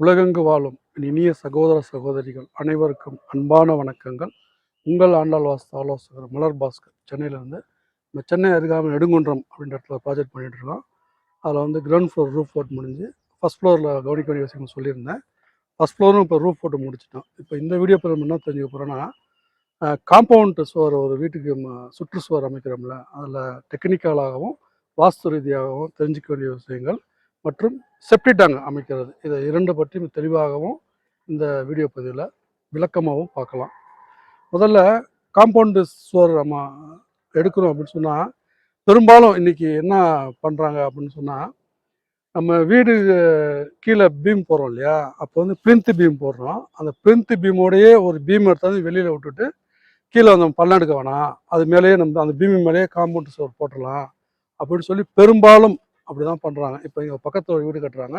உலகெங்கு வாழும் இனிய சகோதர சகோதரிகள் அனைவருக்கும் அன்பான வணக்கங்கள். உங்கள் ஆண்டாள் வாஸ்து ஆலோசகர் மலர் பாஸ்கர் சென்னையிலேருந்து நம்ம சென்னை அருகாமல் நெடுங்குன்றம் அப்படின்ற இடத்துல ப்ராஜெக்ட் பண்ணிட்டு இருக்கோம். அதில் வந்து கிரவுண்ட் ஃப்ளோர் ரூஃப் போட்டு முடிஞ்சு ஃபஸ்ட் ஃப்ளோரில் கவனிக்க வேண்டிய விஷயம் சொல்லியிருந்தேன். ஃபஸ்ட் ஃப்ளோரும் இப்போ ரூஃப் போட்டு முடிச்சிட்டோம். இப்போ இந்த வீடியோ பதிவு என்ன தெரிஞ்சுக்க போகிறோன்னா காம்பவுண்ட் சுவர் ஒரு வீட்டுக்கு சுற்றுச்சுவர் அமைக்கிறோம்ல அதில் டெக்னிக்கலாகவும் வாஸ்து ரீதியாகவும் தெரிஞ்சுக்க வேண்டிய விஷயங்கள். மற்றும் செப்டி டேங்க் அமைக்கிறது. இதை இரண்டு பற்றியும் தெளிவாகவும் இந்த வீடியோ பதிவில் விளக்கமாகவும் பார்க்கலாம். முதல்ல காம்பவுண்டு சுவர் நம்ம எடுக்கிறோம் அப்படின்னு சொன்னால் பெரும்பாலும் இன்றைக்கி என்ன பண்ணுறாங்க அப்படின்னு சொன்னால் நம்ம வீடு கீழே பீம் போடுறோம் இல்லையா? அப்போ வந்து பிரிந்து பீம் போடுறோம். அந்த பிரிந்து பீமோடையே ஒரு பீம் எடுத்தாந்து வெளியில் விட்டுட்டு கீழே வந்து பள்ளம் எடுக்க வேணாம். அது மேலேயே நம்ம அந்த பீம் மேலேயே காம்பவுண்ட் சுவர் போட்டுடலாம் அப்படின்னு சொல்லி பெரும்பாலும் அப்படி தான் பண்ணுறாங்க இப்போ இங்கே பக்கத்தில் ஒரு வீடு கட்டுறாங்க.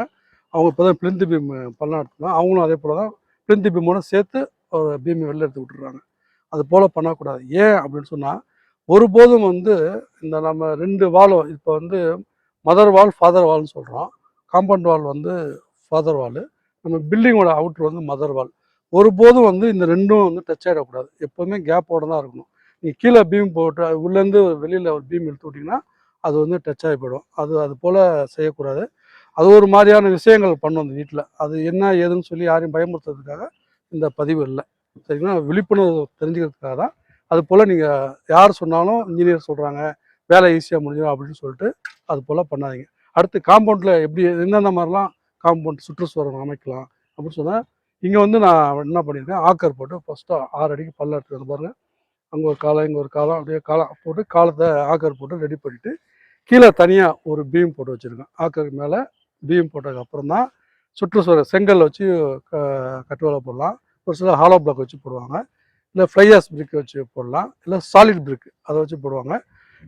அவங்க இப்போ தான் பிளிந்து பீம் பள்ளம் அவங்களும் அதே போல் தான் பிளிந்து பீமோட சேர்த்து ஒரு பீம் வெளில எடுத்து விட்டுறாங்க அது போல் பண்ணக்கூடாது. ஏன் அப்படின்னு சொன்னால் ஒருபோதும் வந்து இந்த நம்ம ரெண்டு வாலும் இப்போ வந்து மதர் வால் ஃபாதர் வால்னு சொல்கிறோம் காம்பவுண்ட் வால் வந்து ஃபாதர் வால் நம்ம பில்டிங்கோட அவுட்ரு வந்து மதர் வால் ஒருபோதும் வந்து இந்த ரெண்டும் வந்து டச் ஆகிடக்கூடாது எப்போவுமே கேப்போட தான் இருக்கணும். நீங்கள் கீழே பீம் போட்டு உள்ளேருந்து வெளியில் ஒரு பீம் இழுத்து விட்டிங்கன்னா அது வந்து டச் ஆகி போயிடும். அது அது போல் செய்யக்கூடாது. அது ஒரு மாதிரியான விஷயங்கள் பண்ணும் அந்த வீட்டில் அது என்ன ஏதுன்னு சொல்லி யாரையும் பயமுறுத்துறதுக்காக இந்த பதிவு இல்லை. சரிங்களா? விழிப்புணர்வு தெரிஞ்சுக்கிறதுக்காக தான். அது போல் நீங்கள் யார் சொன்னாலும் இன்ஜினியர் சொல்கிறாங்க வேலை ஈஸியாக முடிஞ்சிடும் அப்படின்னு சொல்லிட்டு அது போல் பண்ணாதீங்க. அடுத்து காம்பவுண்டில் எப்படி எந்தெந்த மாதிரிலாம் காம்பவுண்ட் சுற்றுச்சுவரம் அமைக்கலாம் அப்படின்னு சொன்னால் இங்கே வந்து நான் என்ன பண்ணியிருக்கேன் ஆக்கர் போட்டு ஃபஸ்ட்டு ஆறு அடிக்கு பல்ல எடுத்துக்கிட்டு அங்கே ஒரு காலம் இங்கே ஒரு காலம் அப்படியே காலம் போட்டு காலத்தை ஆக்கர் போட்டு ரெடி பண்ணிவிட்டு கீழே தனியாக ஒரு பீம் போட்டு வச்சுருக்கேன். ஆக்கருக்கு மேலே பீம் போட்டதுக்கு அப்புறம் தான் சுற்றுச்சுவர் செங்கல் வச்சு க- கட்டுவேலை போடலாம். ஒரு சில ஹாலோ பிளாக் வச்சு போடுவாங்க. இல்லை ஃப்ளையாஸ் பிரிக் வச்சு போடலாம். இல்லை சாலிட் பிரிக் அதை வச்சு போடுவாங்க.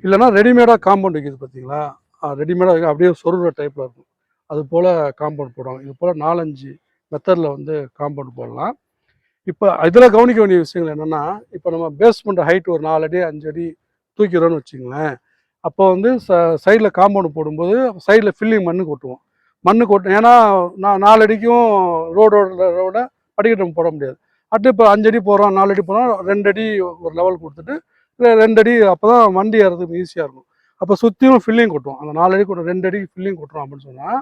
இல்லைன்னா ரெடிமேடாக காம்பவுண்ட் வைக்கிது பார்த்தீங்களா? ரெடிமேடாக அப்படியே சொருகிற டைப்பில் இருக்கும். அது போல் காம்பவுண்ட் போடுவாங்க இது போல் நாலஞ்சு மெத்தடில் வந்து காம்பவுண்ட் போடலாம். இப்போ இதில் கவனிக்க வேண்டிய விஷயங்கள் என்னென்னா இப்போ நம்ம பேஸ்மெண்ட் ஹைட் ஒரு நாலு அடி அஞ்சு அடி தூக்கிறோன்னு வச்சுங்களேன் அப்போ வந்து ச சைடில் காம்பவுண்ட் போடும்போது சைடில் ஃபில்லிங் மண்ணு கொட்டுவோம். மண்ணு கொட்டு ஏன்னா நான் நாலு அடிக்கும் ரோடோட ரோட படிக்கட்டு நம்ம போட முடியாது. அடுத்து இப்போ அஞ்சு அடி போகிறோம் நாலு அடி போகிறோம் ரெண்டு அடி ஒரு லெவல் கொடுத்துட்டு இல்லை ரெண்டு அடி அப்போ தான் வண்டி ஏறதுக்கு ஈஸியாக இருக்கும். அப்போ சுற்றியும் ஃபில்லிங் கொட்டுவோம். அந்த நாலு அடி கொட்டு ரெண்டு அடி ஃபில்லிங் கொட்டுறோம் அப்படின்னு சொன்னால்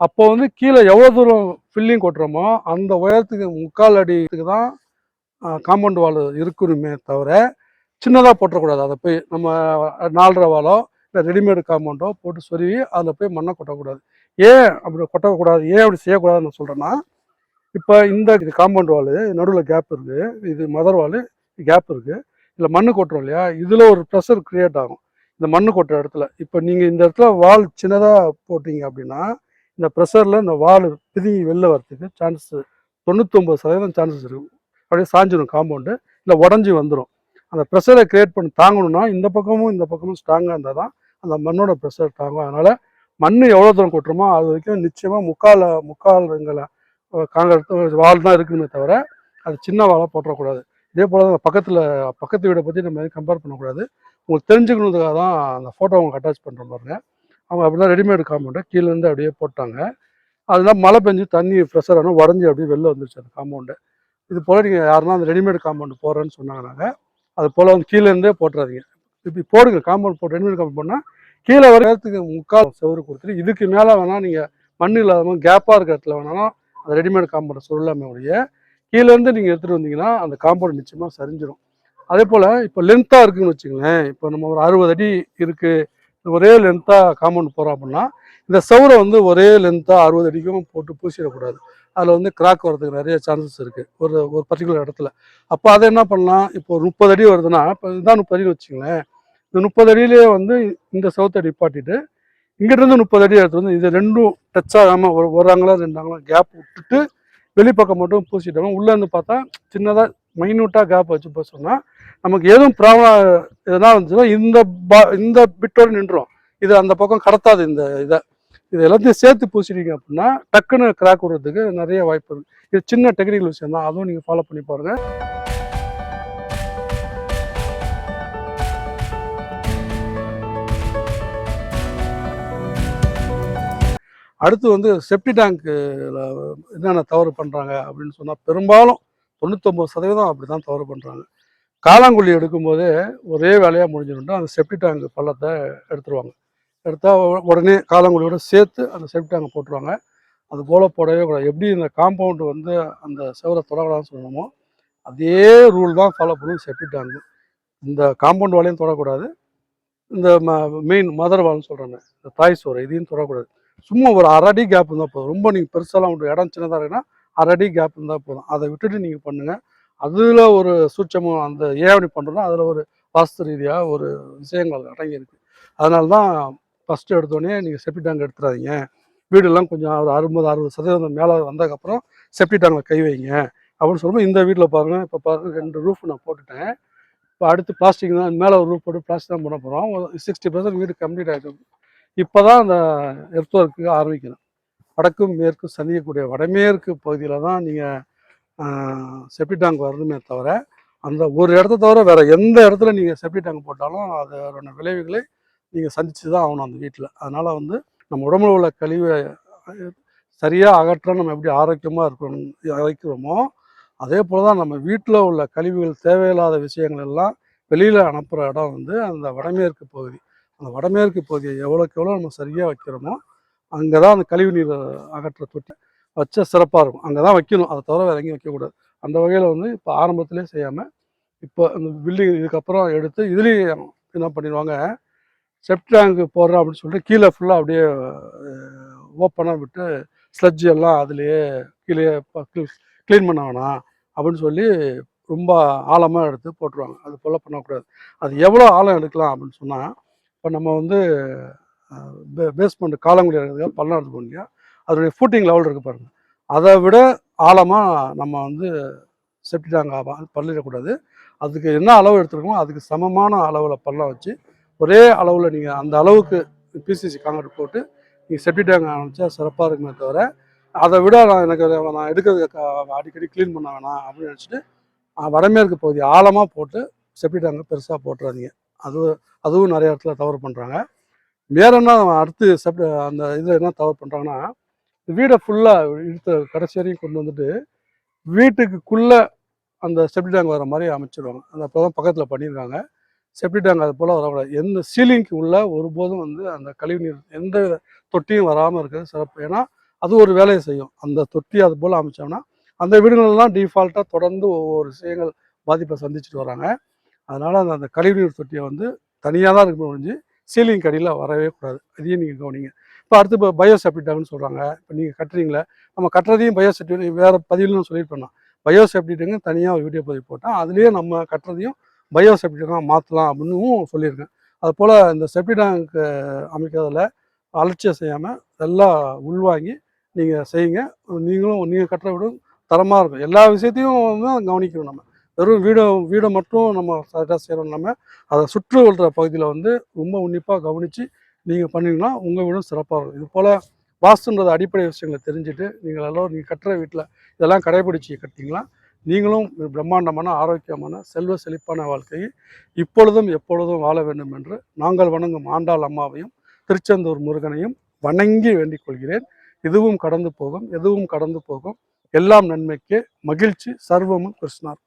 அப்போ வந்து கீழே எவ்வளோ தூரம் ஃபில்லிங் கொட்டுறோமோ அந்த உயரத்துக்கு முக்கால் அடிக்கு தான் காம்பவுண்ட் வால் இருக்கணுமே தவிர சின்னதாக போட்டுறக்கூடாது அதை போய் நம்ம நாலரை வாலோ இல்லை ரெடிமேடு காம்பவுண்டோ போட்டு சொருவி அதில் போய் மண்ணை கொட்டக்கூடாது. ஏன் அப்படி கொட்டக்கூடாது? ஏன் அப்படி செய்யக்கூடாதுன்னு சொல்கிறேன்னா இப்போ இந்த இது காம்பவுண்ட் வால் நடுவில் கேப் இருக்குது இது மதர் வால் கேப் இருக்குது இல்லை மண்ணு கொட்டுறோம் இல்லையா? இதில் ஒரு ப்ரெஷர் க்ரியேட் ஆகும். இந்த மண்ணு கொட்டுற இடத்துல. இப்போ நீங்கள் இந்த இடத்துல வால் சின்னதாக போட்டிங்க அப்படின்னா இந்த ப்ரெஷரில் இந்த வால் பிதுங்கி வெளில வரதுக்கு சான்சஸ் தொண்ணூத்தொம்பது சதவீதம் சான்சஸ் இருக்கும் அப்படியே சாஞ்சிடும் காம்பவுண்டு இல்லை உடஞ்சி வந்துடும் அந்த ப்ரெஷரை கிரியேட் பண்ணி தாங்கணும்னா இந்த பக்கமும் இந்த பக்கமும் ஸ்ட்ராங்காக இருந்தால் தான் அந்த மண்ணோட ப்ரெஷர் தாங்கும். அதனால் மண் எவ்வளோ தூரம் கொட்டுறோமோ அது வரைக்கும் நிச்சயமாக முக்கால் முக்கால் எங்களை காங்கிரஸ் வால் தான் இருக்குமே தவிர அது சின்ன வாலாக போட்டுறக்கூடாது. இதே போல் தான் பக்கத்தில் பக்கத்து வீடை பற்றி நம்ம கம்பேர் பண்ணக்கூடாது. உங்களுக்கு தெரிஞ்சுக்கணுன்றதுக்காக தான் அந்த ஃபோட்டோ உங்களுக்கு அட்டாச் பண்ணுற பாருங்க. அவங்க அப்படி தான் ரெடிமேட் காம்பவுண்டை கீழேருந்து அப்படியே போட்டாங்க. அதெல்லாம் மழை பெஞ்சு தண்ணி ப்ரெஷர் ஆனால் உடஞ்சி அப்படியே வெளில வந்துருச்சு அந்த காம்பவுண்டு இது போல் நீங்கள் யாருன்னா அந்த ரெடிமேட் காம்பவுண்டு போடுறேன்னு சொன்னாங்கனாங்க. அது போல் வந்து கீழேருந்தே போட்டுறாதீங்க. இப்படி போடுங்க காம்பவுண்ட் போட்டு ரெடிமேட் காம்பவுண்ட் போனால் கீழே வர நேரத்துக்கு முக்கால் செவரு கொடுத்துட்டு இதுக்கு மேலே வேணால் நீங்கள் மண் இல்லாத கேப்பாக இருக்கிற இடத்துல வேணாலும் அந்த ரெடிமேட் காம்பவுண்டை சொல்லலாமே உடைய கீழேருந்து நீங்கள் எடுத்துகிட்டு வந்தீங்கன்னா அந்த காம்பவுண்ட் நிச்சயமாக சரிஞ்சிடும் அதே போல் இப்போ லென்த்தாக இருக்குன்னு வச்சுங்களேன் இப்போ நம்ம ஒரு அறுபது அடி இருக்குது ஒரே லென்த்தாக காம்பவுண்ட் போகிறோம் அப்படின்னா இந்த சவுரை வந்து ஒரே லென்த்தாக அறுபது அடிக்கும் போட்டு பூசிடக்கூடாது. அதில் வந்து கிராக் வர்றதுக்கு நிறைய சான்சஸ் இருக்குது ஒரு ஒரு பர்டிகுலர் இடத்துல. அப்போ அதை என்ன பண்ணலாம்? இப்போ ஒரு முப்பது அடி வருதுன்னா இப்போ இதுதான் முப்பது அடின்னு வச்சுங்களேன் இந்த முப்பது அடியிலேயே வந்து இந்த சவுத்தை நிப்பாட்டிட்டு இங்கிட்டிருந்து முப்பது அடி எடுத்து வந்து இது ரெண்டும் டச் ஆகாமல் ஒரு ஒரு அங்கலம் ரெண்டு அங்கலம் கேப் விட்டுட்டு வெளிப்பக்கம் மட்டும் பூசிட்டோம் உள்ளே இருந்து பார்த்தா சின்னதாக மைன்யூட்டாக கேப் வச்சு போச்சோம்னா நமக்கு எதுவும் ப்ராப்ளம் எதனா வந்துச்சுன்னா இந்த பா இந்த பிட்டோடு நின்றோம் இது அந்த பக்கம் கடத்தாது இந்த இதை. இது எல்லாத்தையும் சேர்த்து பூசிட்டீங்க அப்படின்னா டக்குன்னு கிராக் விடுறதுக்கு நிறைய வாய்ப்பு இருக்குது இது சின்ன டெக்னிக்கல் விஷயம் தான். அதுவும் நீங்கள் ஃபாலோ பண்ணி பாருங்கள் அடுத்து வந்து செப்டி டேங்க்கில் என்னென்ன தவறு பண்ணுறாங்க அப்படின்னு சொன்னால் பெரும்பாலும் தொண்ணூத்தொம்பது சதவீதம் அப்படி தான் தவறு பண்ணுறாங்க காளாங்குழி எடுக்கும்போதே ஒரே வேலையாக முடிஞ்சிருந்தோம் அந்த செப்டி டேங்க் பள்ளத்தை எடுத்துருவாங்க. எடுத்தால் உடனே காளாங்குழியோட சேர்த்து அந்த செப்டி டேங்கை போட்டுருவாங்க. அது போல போடவே கூடாது. எப்படி இந்த காம்பவுண்டு வந்து அந்த செவரை தொடக்கூடாதுன்னு சொல்லணுமோ அதே ரூல் தான் ஃபாலோ பண்ணும் செப்டி டேங்கு இந்த காம்பவுண்ட் வாலையும் தொடக்கூடாது. இந்த ம மெயின் மதர் வால்னு சொல்கிறாங்க இந்த தாய் சோறு இதையும் தொடக்கூடாது. சும்மா ஒரு அரை அடி கேப் இருந்தால் போதும். ரொம்ப நீங்கள் பெருசாலாம் உண்டு இடம் சின்னதாக இருக்குன்னா அரை அடி கேப் இருந்தால் போதும். அதை விட்டுட்டு நீங்கள் பண்ணுங்கள் அதில் ஒரு சூட்சமும் அந்த ஏன் அப்படி பண்ணுறோன்னா அதில் ஒரு வாஸ்து ரீதியாக ஒரு விஷயங்கள் அடங்கியிருக்கு. அதனால தான் ஃபஸ்ட்டு எடுத்தோடனே நீங்கள் செப்டி டேங்க் எடுத்துடாதீங்க வீடெல்லாம் கொஞ்சம் ஒரு அறுபது அறுபது சதவீதம் மேலே வந்ததுக்கப்புறம் செப்டி டேங்கில் கை வைங்க. அப்படின்னு சொல்லும்போது இந்த வீட்டில் பாருங்கள் இப்போ பாருங்கள் ரெண்டு ரூஃப் நான் போட்டுட்டேன். இப்போ அடுத்து பிளாஸ்டிக் தான் மேலே ஒரு ரூஃப் போட்டு பிளாஸ்டிக் தான் பண்ண போகிறோம் சிக்ஸ்டி பர்சன்ட் வீடு கம்ப்ளீட் ஆகிடும் இப்போ தான் அந்த எர்த் ஒர்க்கு ஆரம்பிக்கணும் வடக்கும் மேற்கும் சந்திக்கக்கூடிய வடமேற்கு பகுதியில் தான் நீங்கள் செப்டி டேங்க் வரணுமே தவிர அந்த ஒரு இடத்த தவிர வேறு எந்த இடத்துல நீங்கள் செப்டி டேங்க் போட்டாலும் அதோட விளைவுகளை நீங்கள் சந்திச்சு தான் ஆகணும் அந்த வீட்டில் அதனால் வந்து நம்ம உடம்புல உள்ள கழிவை சரியாக அகற்ற நம்ம எப்படி ஆரோக்கியமாக இருக்கணும் வைக்கிறோமோ அதே போல் தான் நம்ம வீட்டில் உள்ள கழிவுகள் தேவையில்லாத விஷயங்கள் எல்லாம் வெளியில் அனுப்புகிற இடம் வந்து அந்த வடமேற்கு பகுதி. அந்த வடமேற்கு பகுதியை எவ்வளோக்கு எவ்வளோ நம்ம சரியாக வைக்கிறோமோ அங்கே தான் அந்த கழிவு நீர் அகற்ற தொட்டி வச்சா சிறப்பாக இருக்கும். அங்கே தான் வைக்கணும். அதை தவிர வேறு எங்கேயும் வைக்கக்கூடாது. அந்த வகையில் வந்து இப்போ ஆரம்பத்திலே செய்யாமல் இப்போ அந்த பில்டிங் இதுக்கப்புறம் எடுத்து இதுலேயும் என்ன பண்ணிடுவாங்க செப்ட் டேங்க் போடுறோம் அப்படின்னு சொல்லிட்டு கீழே ஃபுல்லாக அப்படியே ஓப்பனாக விட்டு ஸ்லட்ஜ் எல்லாம் அதுலேயே கீழே க்ளீன் பண்ண வேணாம் அப்படின்னு சொல்லி ரொம்ப ஆழமாக எடுத்து போட்டுருவாங்க. அது போல் பண்ணக்கூடாது. அது எவ்வளோ ஆழம் எடுக்கலாம் அப்படின்னு சொன்னால் இப்போ நம்ம வந்து பேஸ்மெண்ட் காலங்குடி இருக்கிறதுக்காக பள்ளம் எடுத்து அதனுடைய ஃபூட்டிங் லெவல் இருக்குது பாருங்கள் அதை விட ஆழமாக நம்ம வந்து செப்டி டேங்க் பள்ளிடக்கூடாது அதுக்கு என்ன அளவு எடுத்துருக்கோமோ அதுக்கு சமமான அளவில் பள்ளம் வச்சு ஒரே அளவில் நீங்கள் அந்த அளவுக்கு பிசிசி காங்கிரீட் போட்டு நீங்கள் செப்டி டேங்க் ஆரம்பித்தா சிறப்பாக இருக்குமே தவிர அதை விட நான் எனக்கு நான் எடுக்கிறது அடிக்கடி க்ளீன் பண்ண வேணாம் அப்படின்னு நினச்சிட்டு வடமேற்கு பகுதி ஆழமாக போட்டு செப்டி டேங்க் பெருசாக போட்டுறாதீங்க. அது அதுவும் நிறைய இடத்துல தவறு பண்ணுறாங்க வேற என்ன அடுத்து செப்டி அந்த இதில் என்ன தவறு பண்ணுறாங்கன்னா வீடை ஃபுல்லாக இழுத்த கடைசி வரையும் கொண்டு வந்துட்டு வீட்டுக்குள்ளே அந்த செப்டி டேங்க் வர மாதிரி அமைச்சிடுவாங்க அந்த அப்போ தான் பக்கத்தில் பண்ணியிருக்காங்க. செப்டி டேங்க் அது போல் வரக்கூடாது. எந்த சீலிங்க்கு உள்ள ஒருபோதும் வந்து அந்த கழிவுநீர் எந்த தொட்டியும் வராமல் இருக்கிறது சிறப்பு. ஏன்னா அது ஒரு வேலையை செய்யும். அந்த தொட்டி அது போல் அமைச்சோம்னா அந்த வீடுகளெல்லாம் டிஃபால்ட்டாக தொடர்ந்து ஒவ்வொரு விஷயங்கள் பாதிப்பை சந்திச்சுட்டு வராங்க. அதனால் அந்த அந்த கழிவுநீர் தொட்டியை வந்து தனியாக தான் இருக்கணும் முடிஞ்சு சீலிங் கடியில் வரவே கூடாது. அதையும் நீங்கள் கவனிங்க. இப்போ அடுத்து இப்போ பயோசெப்டிட்டாங்கன்னு சொல்கிறாங்க இப்போ நீங்கள் கட்டுறீங்களே நம்ம கட்டுறதையும் பயோசெப்டி வேறு பதிவுன்னு சொல்லிட்டு பயோ பயோசெப்டிட்டுங்க தனியாக ஒரு வீடியோ பதிவு போட்டால் அதுலேயே நம்ம கட்டுறதையும் பயோசெப்டிட்டாக மாற்றலாம் அப்படின்னும் சொல்லியிருக்கேன். அது போல் இந்த செப்டி அமைக்கிறதுல அலட்சியம் செய்யாமல் எல்லாம் உள்வாங்கி நீங்கள் செய்யுங்க. நீங்களும் நீங்கள் கட்டுற வீடும் தரமாக இருக்கும். எல்லா விஷயத்தையும் வந்து கவனிக்கணும் நம்ம. வெறும் வீடை வீடை மட்டும் நம்ம சரியாக செய்கிறோம் இல்லாமல் அதை சுற்று வளர்கிற பகுதியில் வந்து ரொம்ப உன்னிப்பாக கவனித்து நீங்கள் பண்ணிங்கன்னா உங்கள் வீடும் சிறப்பாக இருக்கும். இது போல் வாஸ்துன்றது அடிப்படை விஷயங்களை தெரிஞ்சுட்டு நீங்கள் எல்லோரும் நீங்கள் கட்டுற வீட்டில் இதெல்லாம் கடைபிடிச்சி கட்டிங்கன்னா நீங்களும் பிரம்மாண்டமான ஆரோக்கியமான செல்வ செழிப்பான வாழ்க்கையை இப்பொழுதும் எப்பொழுதும் வாழ வேண்டும் என்று நாங்கள் வணங்கும் ஆண்டாள் அம்மாவையும் திருச்செந்தூர் முருகனையும் வணங்கி வேண்டிக் கொள்கிறேன். இதுவும் கடந்து போகும் எதுவும் கடந்து போகும். எல்லாம் நன்மைக்கு மகிழ்ச்சி. சர்வமும் கிருஷ்ணார்